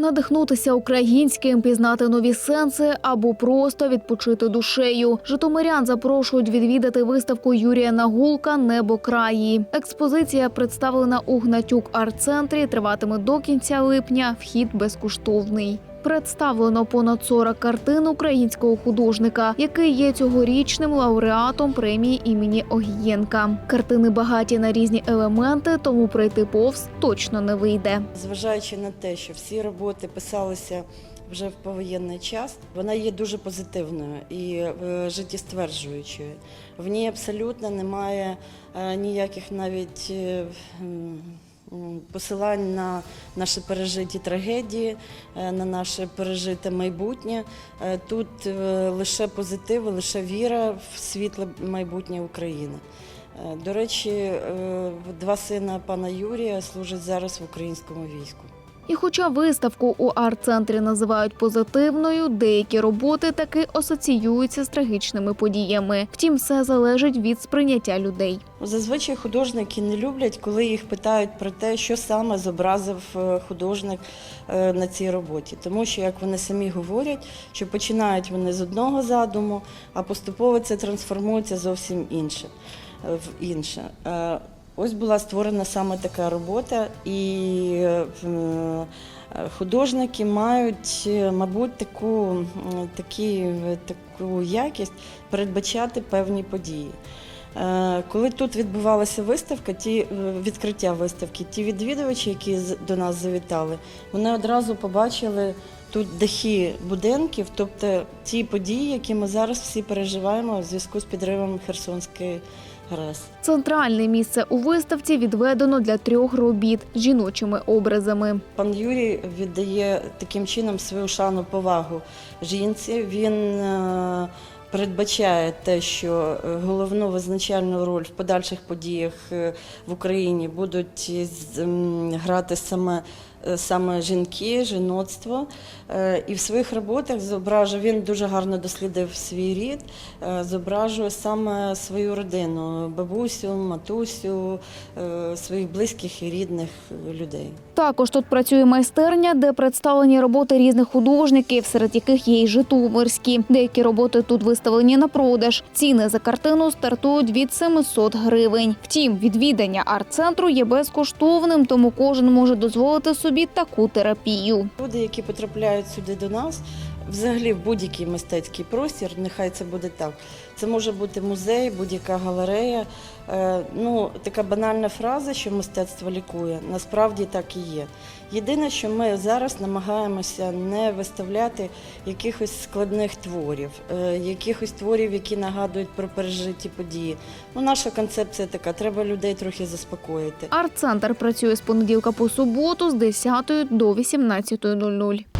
Надихнутися українським, пізнати нові сенси або просто відпочити душею. Житомирян запрошують відвідати виставку Юрія Нагулка Небо краї. Експозиція представлена у Гнатюк арт-центрі. Триватиме до кінця липня. Вхід безкоштовний. Представлено понад 40 картин українського художника, який є цьогорічним лауреатом премії імені Огієнка. Картини багаті на різні елементи, тому пройти повз точно не вийде. Зважаючи на те, що всі роботи писалися вже в повоєнний час, вона є дуже позитивною і е, життєстверджуючою. В ній абсолютно немає е, ніяких навіть е, посилань на наші пережиті трагедії, е, на наше пережите майбутнє. Е, Тут е, лише позитив, лише віра в світле майбутнє України. До речі, два сина пана Юрія служать зараз в українському війську. І хоча виставку у арт-центрі називають позитивною, деякі роботи таки асоціюються з трагічними подіями. Втім, все залежить від сприйняття людей. Зазвичай художники не люблять, коли їх питають про те, що саме зобразив е, художник е, на цій роботі. Тому що, як вони самі говорять, що починають вони з одного задуму, а поступово це трансформується зовсім інше е, в інше. Ось була створена саме така робота, і е, художники мають, е, мабуть, таку, такі, таку якість передбачати певні події. Е, Коли тут відбувалася виставка, ті е, відкриття виставки, ті відвідувачі, які до нас завітали, вони одразу побачили тут дахи будинків, тобто ті події, які ми зараз всі переживаємо в зв'язку з підривом Херсонської ГРЕС. Центральне місце у виставці відведено для трьох робіт жіночими образами. Пан Юрій віддає таким чином свою шану повагу жінці. Він е, передбачає те, що е, головну визначальну роль в подальших подіях е, в Україні будуть грати саме. е, Саме жінки, жіноцтво, і в своїх роботах зображує він дуже гарно дослідив свій рід, зображує саме свою родину, бабусю, матусю, своїх близьких і рідних людей. Також тут працює майстерня, де представлені роботи різних художників, серед яких є й житомирські. Деякі роботи тут виставлені на продаж. Ціни за картину стартують від 700 гривень. Втім, відвідання арт-центру є безкоштовним, тому кожен може дозволити собі таку терапію. Люди, які потрапляють сюди до нас, взагалі в будь-який мистецький простір, нехай це буде так. Це може бути музей, будь-яка галерея. Е, ну, така банальна фраза, що мистецтво лікує, насправді так і є. Єдине, що ми зараз намагаємося не виставляти якихось складних творів, е, якихось творів, які нагадують про пережиті події. Ну, наша концепція така: треба людей трохи заспокоїти. Арт-центр працює з понеділка по суботу з 10 до 18.00.